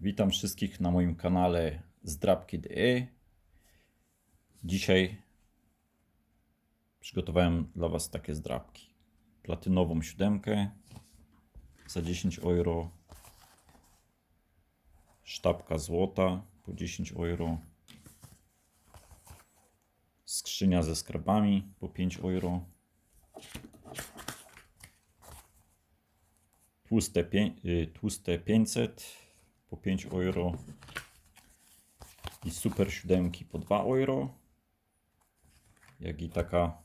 Witam wszystkich na moim kanale zdrabki.de. Dzisiaj przygotowałem dla Was takie zdrabki. Platynową siódemkę za 10 euro. Sztabka złota po 10 euro. Skrzynia ze skarbami po 5 euro. Tłuste, y, tłuste 500 po 5 euro. I super siódemki po 2 euro. Jak i taka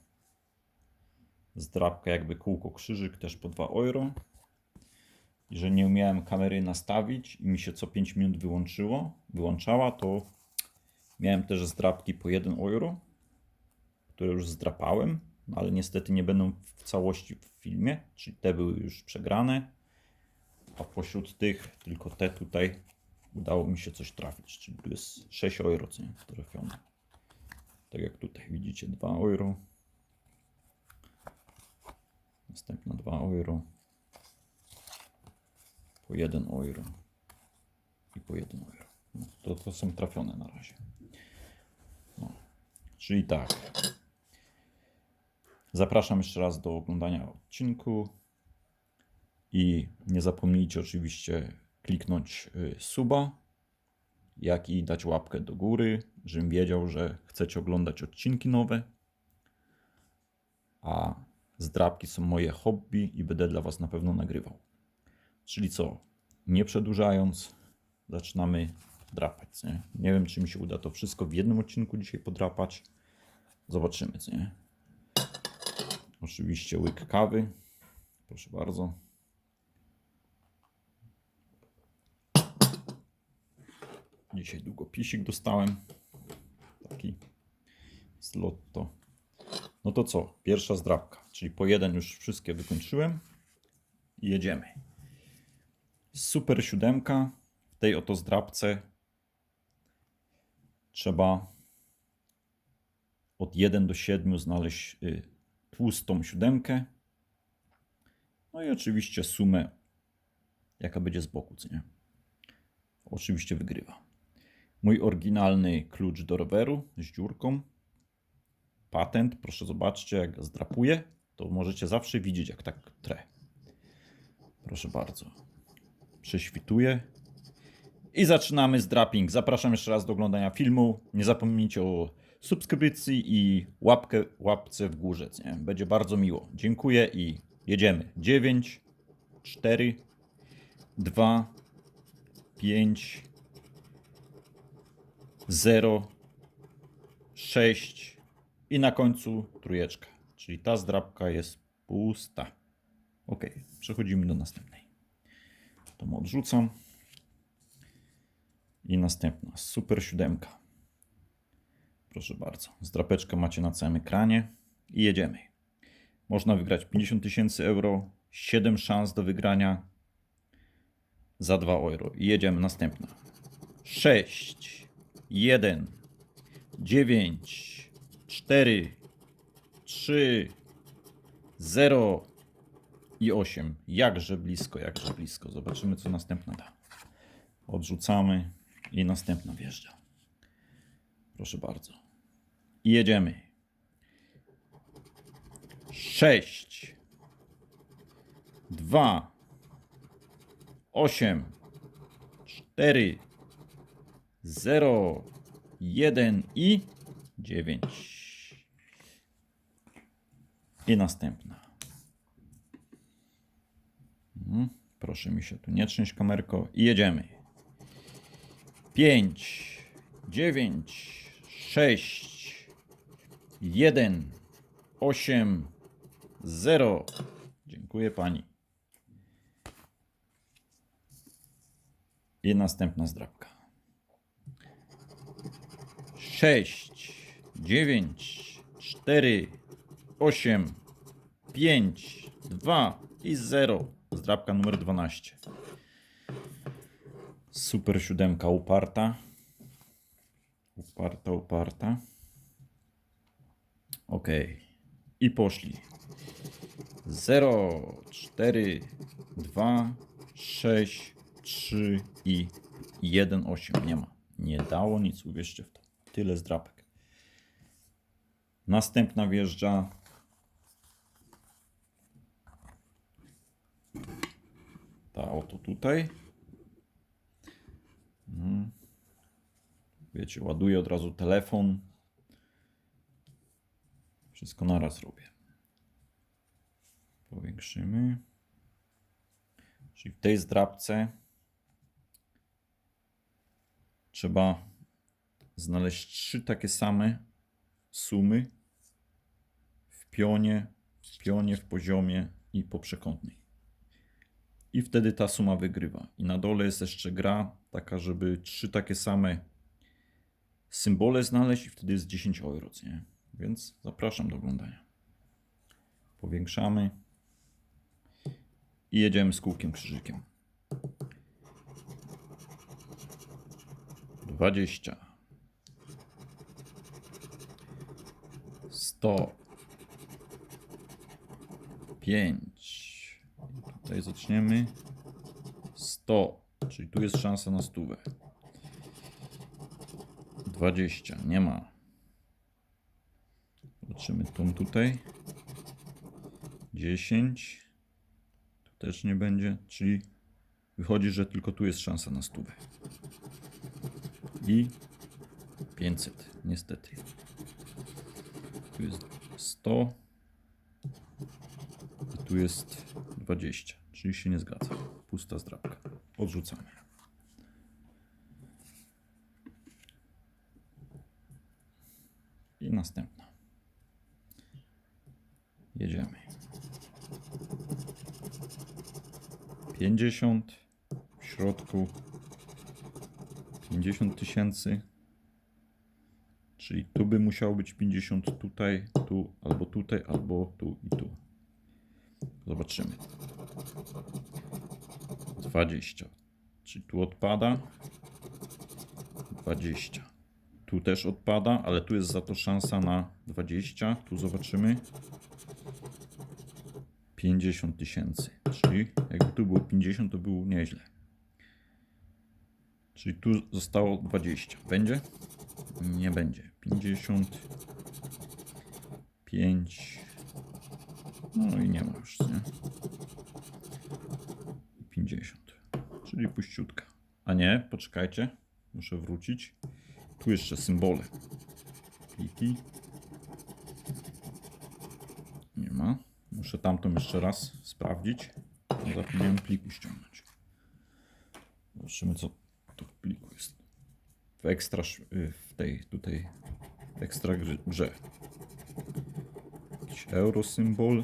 zdrabka jakby kółko krzyżyk też po 2 euro. I że nie umiałem kamery nastawić i mi się co 5 minut wyłączyło, wyłączała, to miałem też zdrabki po 1 euro, które już zdrapałem, no ale niestety nie będą w całości w filmie, czyli te były już przegrane, a pośród tych tylko te tutaj udało mi się coś trafić, czyli tu jest 6 euro co nie, trafione. Tak jak tutaj widzicie 2 euro, następna 2 euro, po 1 euro i po 1 euro. No, to, to są trafione na razie. No. Czyli tak. Zapraszam jeszcze raz do oglądania odcinku i nie zapomnijcie oczywiście kliknąć y, suba, jak i dać łapkę do góry, żebym wiedział, że chcecie oglądać odcinki nowe. A zdrabki są moje hobby i będę dla Was na pewno nagrywał. Czyli co? Nie przedłużając, zaczynamy drapać. Nie, nie wiem, czy mi się uda to wszystko w jednym odcinku dzisiaj podrapać. Zobaczymy, nie? Oczywiście łyk kawy. Proszę bardzo. Dzisiaj długopisik dostałem. Taki z lotto. No to co? Pierwsza zdrabka. Czyli po jeden już wszystkie wykończyłem. I jedziemy. Super siódemka. W tej oto zdrabce trzeba od 1 do 7 znaleźć y, tłustą siódemkę. No i oczywiście sumę, jaka będzie z boku, co nie? Oczywiście wygrywa. Mój oryginalny klucz do roweru z dziurką. Patent, proszę zobaczcie, jak zdrapuję, to możecie zawsze widzieć, jak tak trę. Proszę bardzo. Prześwituję. I zaczynamy z draping. Zapraszam jeszcze raz do oglądania filmu. Nie zapomnijcie o subskrypcji i łapkę, łapce w górze. Nie? Będzie bardzo miło. Dziękuję i jedziemy. 9, 4, 2, 5, 0, 6 i na końcu trójeczka. Czyli ta zdrabka jest pusta. Ok, przechodzimy do następnej. To odrzucam. I następna, super siódemka. Proszę bardzo, zdrapeczkę macie na całym ekranie i jedziemy. Można wygrać 50 tysięcy euro, 7 szans do wygrania za 2 euro. I jedziemy, następna. 6, 1, 9, 4, 3, 0 i 8. Jakże blisko, jakże blisko. Zobaczymy, co następna da. Odrzucamy i następna wjeżdża. Proszę bardzo. I jedziemy. 6, 2, 8, 4, 0, 1 i 9. I następna. Mhm. Proszę mi się tu nie trzęść kamerko. I jedziemy. 5, 9, 6, 1, 8, 0. Dziękuję pani. I następna zdrabka. 6, 9, 4, 8, 5, 2 i 0. Zdrabka numer 12. Super siódemka uparta. Uparta, uparta. Ok. I poszli. 0, 4, 2, 6, 3 i 1,8 nie ma. Nie dało nic, uwierzcie w to. Tyle zdrapek. Następna wjeżdża. Ta oto tutaj. Mm. Wiecie, ładuję od razu telefon. Wszystko naraz robię. Powiększymy. Czyli w tej zdrabce trzeba znaleźć trzy takie same sumy w pionie, w pionie, w poziomie i po przekątnej. I wtedy ta suma wygrywa. I na dole jest jeszcze gra taka, żeby trzy takie same symbole znaleźć i wtedy jest 10 euro, nie? Więc zapraszam do oglądania. Powiększamy i jedziemy z kółkiem krzyżykiem. 20 100 5 Tutaj zaczniemy 100, czyli tu jest szansa na stówę. 20, nie ma. Zobaczymy tą tutaj. 10. Tu też nie będzie, czyli wychodzi, że tylko tu jest szansa na stówę. I 500, niestety. Tu jest 100. I tu jest 20, czyli się nie zgadza. Pusta zdrabka. Odrzucamy. I następna. Jedziemy. 50 w środku 50 tysięcy. Czyli tu by musiało być 50 tutaj, tu, albo tutaj, albo tu i tu. Zobaczymy. 20. Czyli tu odpada. 20. Tu też odpada, ale tu jest za to szansa na 20. Tu zobaczymy. 50 tysięcy. Czyli jakby tu było 50, to było nieźle. Czyli tu zostało 20. Będzie? Nie będzie. 50. 5. No i nie ma już, nie? 50. Czyli puściutka. A nie, poczekajcie. Muszę wrócić. Tu jeszcze symbole. Pliki. Nie ma. Muszę tamtą jeszcze raz sprawdzić. Zapomniałem pliku ściągnąć. Zobaczymy co tu w pliku jest. W ekstra, y, w tej tutaj ekstra grze- grze. Jakiś euro symbol.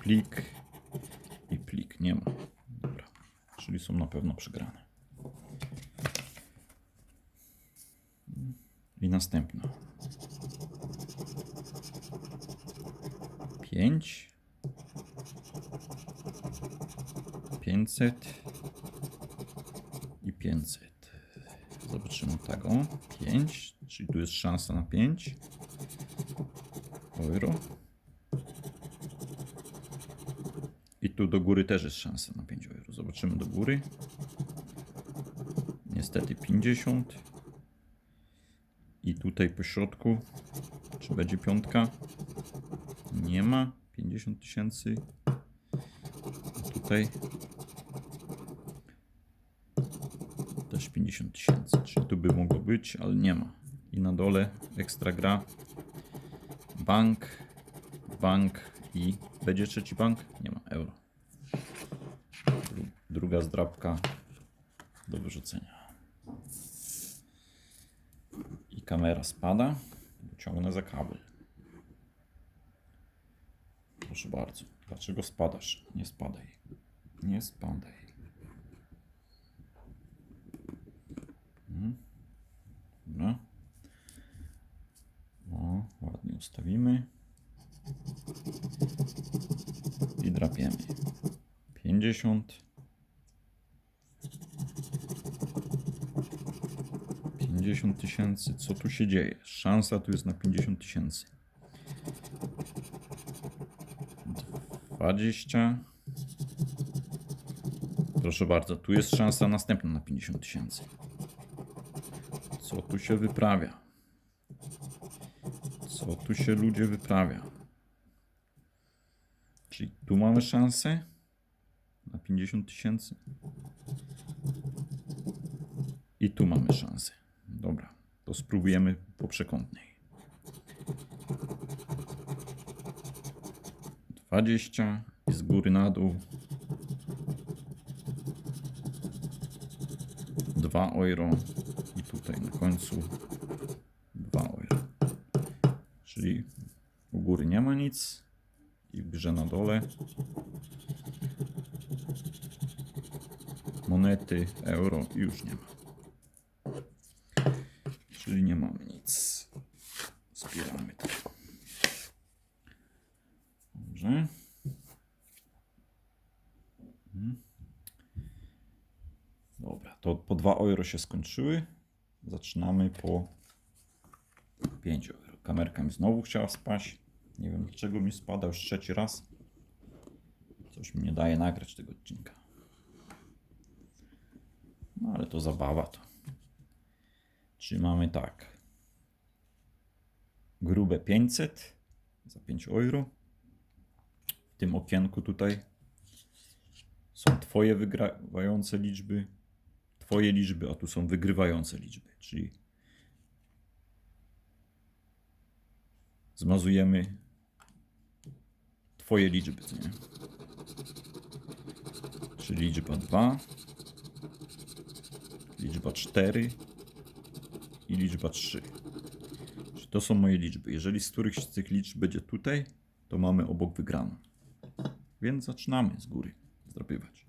Plik i plik. Nie ma. Dobra. Czyli są na pewno przegrane. I następna. 5 500 i 500 zobaczymy tego 5 czyli tu jest szansa na 5 euro. I tu do góry też jest szansa na 5 euro. Zobaczymy do góry. Niestety 50 i tutaj po środku czy będzie piątka? Nie ma. 50 tysięcy. Tutaj 50 tysięcy. Czyli tu by mogło być ale nie ma. I na dole ekstra gra. Bank bank i będzie trzeci bank? Nie ma. Euro. Dru- druga zdrabka do wyrzucenia. I kamera spada. Ciągnę za kabel. Proszę bardzo. Dlaczego spadasz? Nie spadaj. Nie spadaj. Mhm. Dobra. Ładnie ustawimy. I drapiemy. 50. 50 tysięcy. Co tu się dzieje? Szansa tu jest na 50 tysięcy. 20 Proszę bardzo, tu jest szansa następna na 50 tysięcy. Co tu się wyprawia? Co tu się ludzie wyprawia? Czyli tu mamy szansę na 50 tysięcy. I tu mamy szansę. Dobra, to spróbujemy po przekątnej. 20 i z góry na dół 2 euro i tutaj na końcu 2 euro. Czyli u góry nie ma nic i w grze na dole monety, euro już nie ma. Czyli nie mamy nic. Zbieramy to. Dobrze. Mhm. Dobra, to po 2 euro się skończyły. Zaczynamy po 5 euro. Kamerka mi znowu chciała spaść. Nie wiem dlaczego mi spada już trzeci raz. Coś mi nie daje nagrać tego odcinka. No ale to zabawa to. Czyli mamy tak. Grube 500 za 5 euro. W tym okienku tutaj są Twoje wygrywające liczby, Twoje liczby, a tu są wygrywające liczby. Czyli zmazujemy Twoje liczby, nie? Czyli liczba 2, liczba 4 i liczba 3. Czyli to są moje liczby. Jeżeli z którychś z tych liczb będzie tutaj, to mamy obok wygraną. Więc zaczynamy z góry zdrapywać.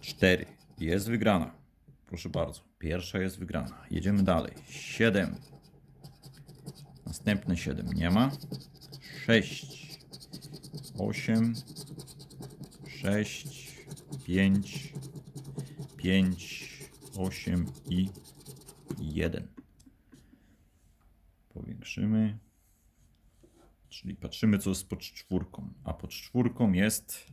4. Jest wygrana. Proszę bardzo. Pierwsza jest wygrana. Jedziemy dalej. 7. Następne 7 nie ma. 6. 8. 6. 5. 5. 8 i 1. Powiększymy. Czyli patrzymy, co jest pod czwórką. A pod czwórką jest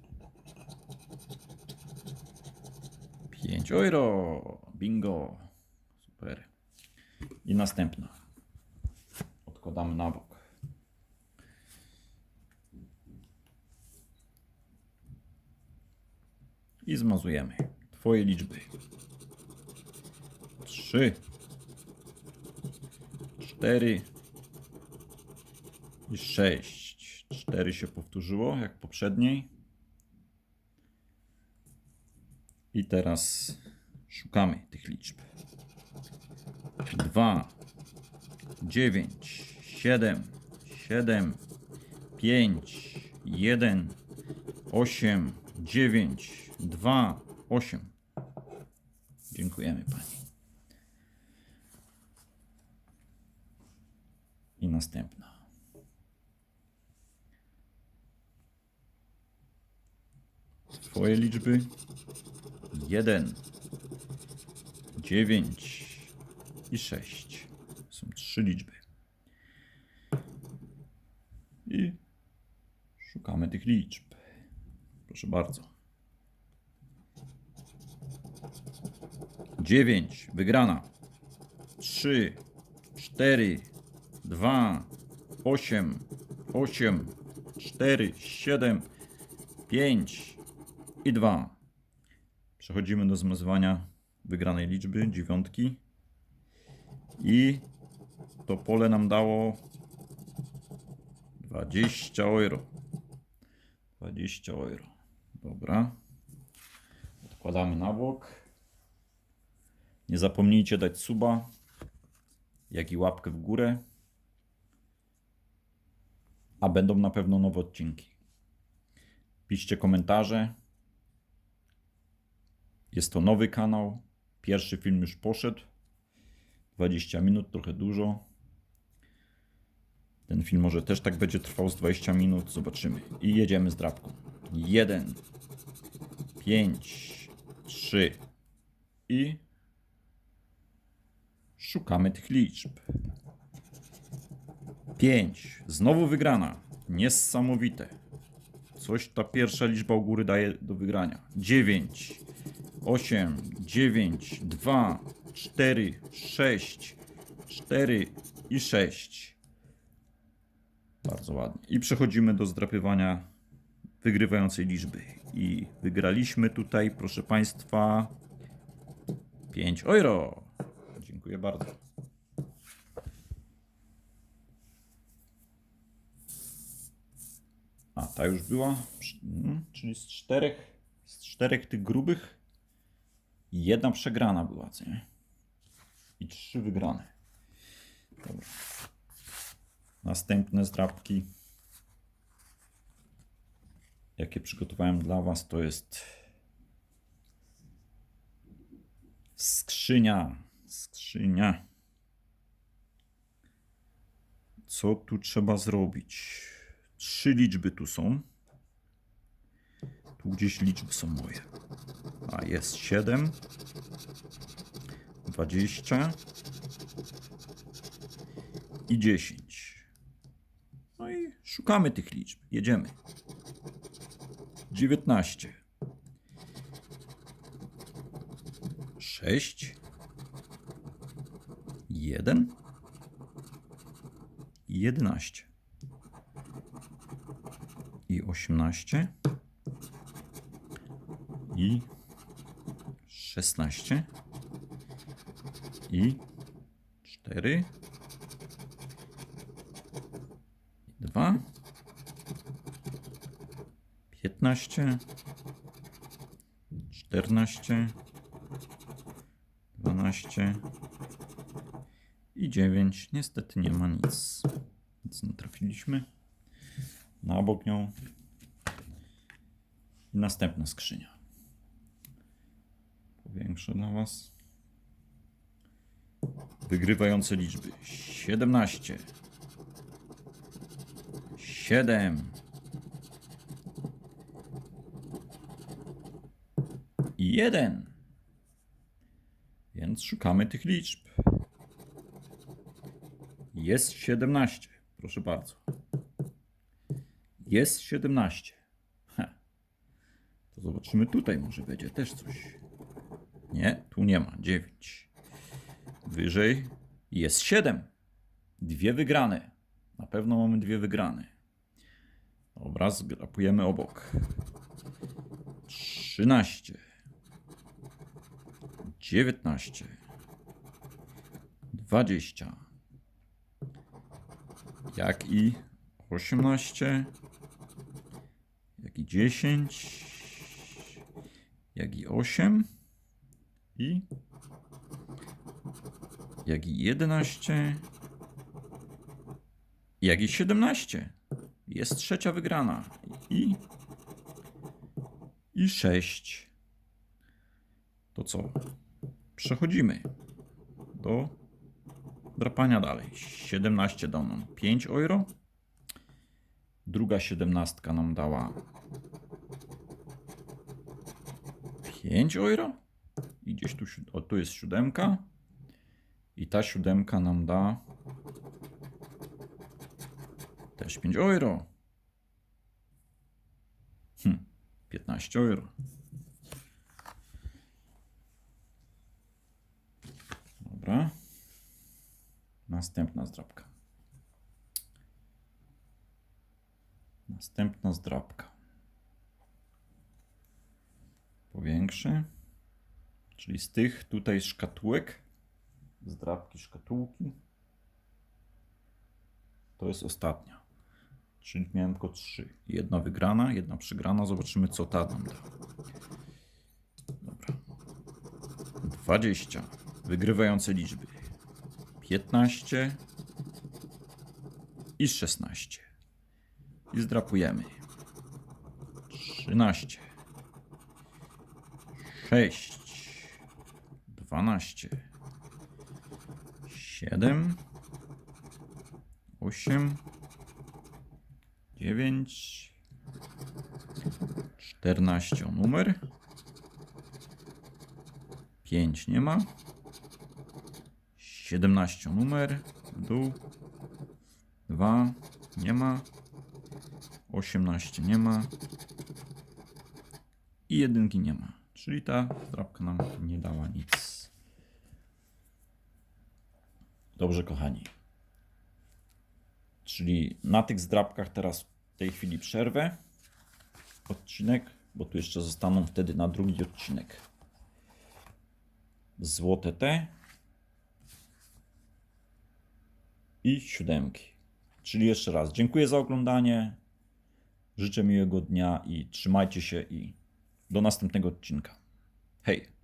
5 euro. Bingo. Super. I następna. Odkładamy na bok. I zmazujemy. Twoje liczby. 3 4 i 6. 4 się powtórzyło, jak poprzedniej. I teraz szukamy tych liczb. 2, 9, 7, 7, 5, 1, 8, 9, 2, 8. Dziękujemy Pani. I następna. Twoje liczby. 1, 9 i 6. Są trzy liczby. I szukamy tych liczb. Proszę bardzo. 9. Wygrana. 3, 4, 2, 8, 8, 4, 7, 5 i 2. Przechodzimy do zmazywania wygranej liczby, dziewiątki. I to pole nam dało 20 euro. 20 euro. Dobra. Odkładamy na bok. Nie zapomnijcie dać suba, jak i łapkę w górę. A będą na pewno nowe odcinki. Piszcie komentarze. Jest to nowy kanał. Pierwszy film już poszedł. 20 minut, trochę dużo. Ten film może też tak będzie trwał z 20 minut. Zobaczymy. I jedziemy z drapką. 1, 5, 3 i szukamy tych liczb. 5. Znowu wygrana. Niesamowite. Coś ta pierwsza liczba u góry daje do wygrania. 9, 8, 9, 2, 4, 6, 4 i 6. Bardzo ładnie. I przechodzimy do zdrapywania wygrywającej liczby. I wygraliśmy tutaj, proszę Państwa, 5 euro. Dziękuję bardzo. A, ta już była. Mm, Czyli z czterech, z czterech tych grubych jedna przegrana była, co nie? I trzy wygrane. Dobra. Następne zdrabki, jakie przygotowałem dla Was, to jest skrzynia. Skrzynia. Co tu trzeba zrobić? Trzy liczby tu są. Tu gdzieś liczby są moje. A jest 7, 20 i 10. Szukamy tych liczb. Jedziemy. 19. 6. 1. i 11. I 18. I 16. I 4. 2. 15. 14. 12 i 9. Niestety nie ma nic. Nic nie trafiliśmy. Na obok nią. I następna skrzynia. Powiększę dla Was. Wygrywające liczby. 17. 7. 1. Więc szukamy tych liczb. Jest 17. Proszę bardzo. Jest 17. Ha. To zobaczymy tutaj, może będzie też coś. Nie, tu nie ma. 9. Wyżej jest 7. Dwie wygrane. Na pewno mamy dwie wygrane. Dobra, zgrapujemy obok. 13. 19. 20. Jak i 18. Jak i 10. Jak i 8. I jak i 11. Jak i 17. Jest trzecia wygrana. I i 6. To co? Przechodzimy do drapania dalej. 17 dał nam 5 euro. Druga 17 nam dała 5 euro. I gdzieś tu, o, tu jest siódemka. I ta siódemka nam da też 5 euro. Hm, 15 euro. Dobra. Następna zdrabka. Następna zdrabka. Powiększę. Czyli z tych tutaj szkatułek, zdrabki szkatułki, to jest ostatnia. Czyli miałem tylko trzy. Jedna wygrana, jedna przegrana. Zobaczymy, co ta nam da. Dobra. 20. Wygrywające liczby. 15 i 16. I zdrapujemy. 13. 6. 12. 7. 8. 9. 14 o numer. 5 nie ma. 17 numer. Dół. 2 nie ma. 18 nie ma. i jedynki nie ma. Czyli ta zdrabka nam nie dała nic. Dobrze, kochani. Czyli na tych zdrabkach teraz w tej chwili przerwę odcinek, bo tu jeszcze zostaną wtedy na drugi odcinek złote te i siódemki. Czyli jeszcze raz dziękuję za oglądanie. Życzę miłego dnia i trzymajcie się i do następnego odcinka. Hej!